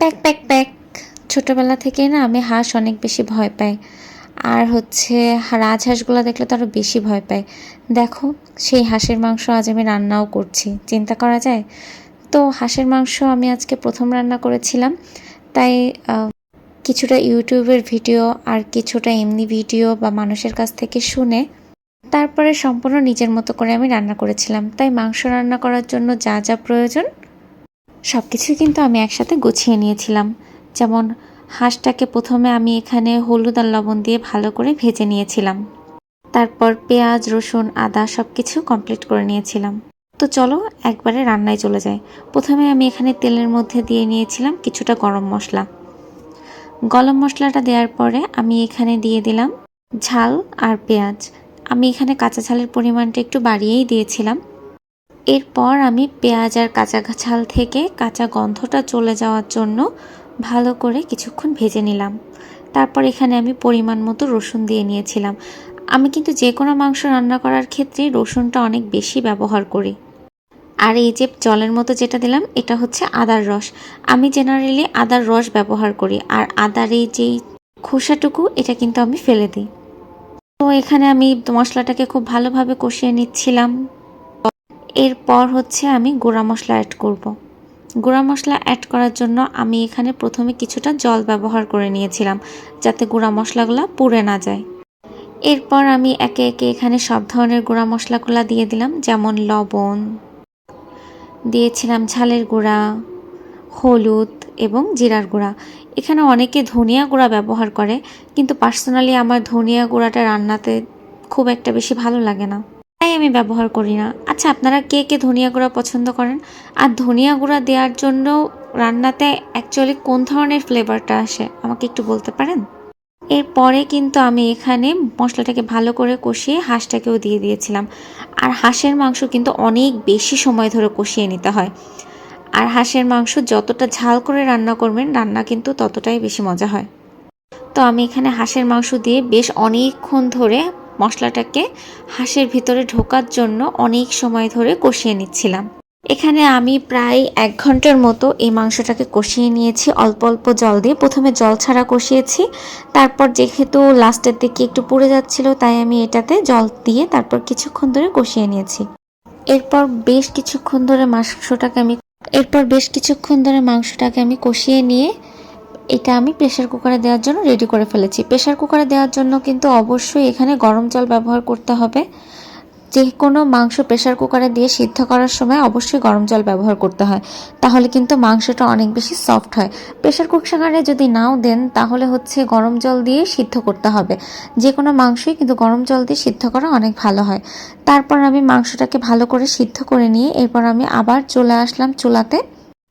Pack pack pack. ছোটোবেলা থেকেই না আমি হাঁস অনেক বেশি ভয় পাই। আর হচ্ছে রাজহাঁসগুলো দেখলে তো আরও বেশি ভয় পাই। দেখো, সেই হাঁসের মাংস আজ আমি রান্নাও করছি। চিন্তা করা যায়? তো হাঁসের মাংস আমি আজকে প্রথম রান্না করেছিলাম। তাই কিছুটা ইউটিউবের ভিডিও আর কিছুটা এমনি ভিডিও বা মানুষের কাছ থেকে শুনে তারপরে সম্পূর্ণ নিজের মতো করে আমি রান্না করেছিলাম। তাই মাংস রান্না করার জন্য যা যা প্রয়োজন সব কিছুই কিন্তু আমি একসাথে গুছিয়ে নিয়েছিলাম। যেমন হাঁসটাকে প্রথমে আমি এখানে হলুদ আর লবণ দিয়ে ভালো করে ভেজে নিয়েছিলাম। তারপর পেঁয়াজ, রসুন, আদা সব কিছু কমপ্লিট করে নিয়েছিলাম। তো চলো একবারে রান্নায় চলে যাই। প্রথমে আমি এখানে তেলের মধ্যে দিয়ে নিয়েছিলাম কিছুটা গরম মশলা। গরম মশলাটা দেওয়ার পরে আমি এখানে দিয়ে দিলাম ঝাল আর পেঁয়াজ। আমি এখানে কাঁচা ঝালের পরিমাণটা একটু বাড়িয়েই দিয়েছিলাম। এরপর আমি পেঁয়াজ আর কাঁচা ঝাল থেকে কাঁচা গন্ধটা চলে যাওয়ার জন্য ভালো করে কিছুক্ষণ ভেজে নিলাম। তারপর এখানে আমি পরিমাণ মতো রসুন দিয়ে নিয়েছিলাম। আমি কিন্তু যে কোনো মাংস রান্না করার ক্ষেত্রে রসুনটা অনেক বেশি ব্যবহার করি। আর এই যে জলের মতো যেটা দিলাম, এটা হচ্ছে আদার রস। আমি জেনারেলি আদার রস ব্যবহার করি আর আদার এই যেই খোসাটুকু, এটা কিন্তু আমি ফেলে দিই। তো এখানে আমি মশলাটাকে খুব ভালোভাবে কষিয়ে নিচ্ছিলাম। এরপর হচ্ছে আমি গুঁড়া মশলা অ্যাড করব। গুঁড়া মশলা অ্যাড করার জন্য আমি এখানে প্রথমে কিছুটা জল ব্যবহার করে নিয়েছিলাম, যাতে গুঁড়া মশলাগুলো পুড়ে না যায়। এরপর আমি একে একে এখানে সব ধরনের গুঁড়া মশলাগুলো দিয়ে দিলাম, যেমন লবণ, দিয়েছিলাম ঝালের গুঁড়া, হলুদ এবং জিরার গুঁড়া। এখানে অনেকে ধনিয়া গুঁড়া ব্যবহার করে, কিন্তু পার্সোনালি আমার ধনিয়া গুঁড়াটা রান্নাতে খুব একটা বেশি ভালো লাগে না। তাই আমি ব্যবহার করি না। আচ্ছা আপনারা কে কে ধনিয়া গুঁড়া পছন্দ করেন? আর ধনিয়া গুঁড়া দেওয়ার জন্য রান্নাতে অ্যাকচুয়ালি কোন ধরনের ফ্লেভারটা আসে? আমাকে একটু বলতে পারেন? এরপরে কিন্তু আমি এখানে মশলাটাকে ভালো করে কষিয়ে হাঁসটাকেও দিয়ে দিয়েছিলাম। আর হাঁসের মাংস কিন্তু অনেক বেশি সময় ধরে কষিয়ে নিতে হয়। আর হাঁসের মাংস যতটা ঝাল করে রান্না করবেন, রান্না কিন্তু ততটাই বেশি মজা হয়। তো আমি এখানে হাঁসের মাংস দিয়ে বেশ অনেকক্ষণ ধরে মশলাটাকে হাঁসের ভিতরে ঢোকার জন্য অনেক সময় ধরে কষিয়ে নিচ্ছিলাম। এখানে আমি প্রায় এক ঘণ্টার মতো এই মাংসটাকে কষিয়ে নিয়েছি। অল্প অল্প জল দিয়ে প্রথমে জল ছাড়া কষিয়েছি। তারপর যেহেতু লাস্টের দিকে একটু পুড়ে যাচ্ছিল, তাই আমি এটাতে জল দিয়ে তারপর কিছুক্ষণ ধরে কষিয়ে নিয়েছি। এরপর বেশ কিছুক্ষণ ধরে মাংসটাকে আমি এরপর বেশ কিছুক্ষণ ধরে মাংসটাকে আমি কষিয়ে নিয়ে এটা আমি প্রেশার কুকারে দেওয়ার জন্য রেডি করে ফেলেছি। প্রেশার কুকারে দেওয়ার জন্য কিন্তু অবশ্যই এখানে গরম জল ব্যবহার করতে হবে। যে কোনো মাংস প্রেশার কুকারে দিয়ে সিদ্ধ করার সময় অবশ্যই গরম জল ব্যবহার করতে হয়। তাহলে কিন্তু মাংসটা অনেক বেশি সফট হয়। প্রেশার কুকারে যদি নাও দেন, তাহলে হচ্ছে গরম জল দিয়ে সিদ্ধ করতে হবে। যে কোনো মাংসই কিন্তু গরম জল দিয়ে সিদ্ধ করা অনেক ভালো হয়। তারপর আমি মাংসটাকে ভালো করে সিদ্ধ করে নিয়ে এরপর আমি আবার চলে আসলাম চুলাতে।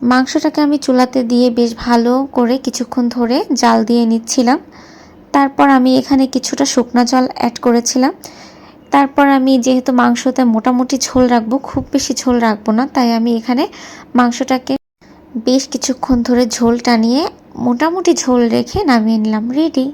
মাংসটাকে আমি চুলাতে দিয়ে বেশ ভালো করে কিছুক্ষণ ধরে জাল দিয়ে নিচ্ছিলাম। তারপর আমি এখানে কিছুটা শুকনো জল অ্যাড করেছিলাম। তারপর আমি যেহেতু মাংসতে মোটামুটি ঝোল রাখব, খুব বেশি ঝোল রাখব না, তাই আমি এখানে মাংসটাকে বেশ কিছুক্ষণ ধরে ঝোল টানিয়ে মোটামুটি ঝোল রেখে নামিয়ে নিলাম রেডি